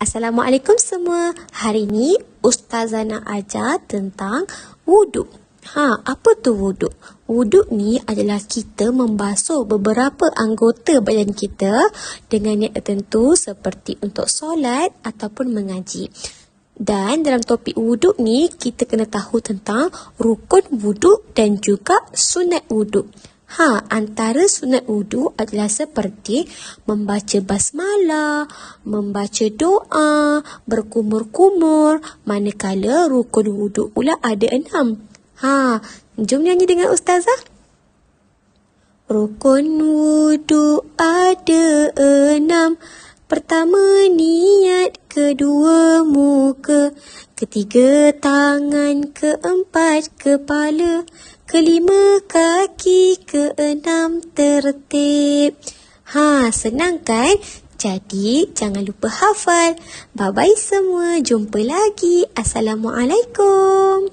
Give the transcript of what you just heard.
Assalamualaikum semua. Hari ni Ustazah nak ajar tentang wuduk. Ha, apa tu wuduk? Wuduk ni adalah kita membasuh beberapa anggota badan kita dengan niat tertentu seperti untuk solat ataupun mengaji. Dan dalam topik wuduk ni, kita kena tahu tentang rukun wuduk dan juga sunat wuduk. Ha, antara sunat wuduk adalah seperti membaca basmalah, membaca doa, berkumur-kumur, manakala rukun wuduk pula ada enam. Ha, jom nyanyi dengan ustazah. Rukun wuduk ada enam. Pertama niat, kedua muka, ketiga tangan, keempat kepala, kelima kaki, keenam tertib. Ha, senang kan? Jadi, jangan lupa hafal. Bye-bye semua. Jumpa lagi. Assalamualaikum.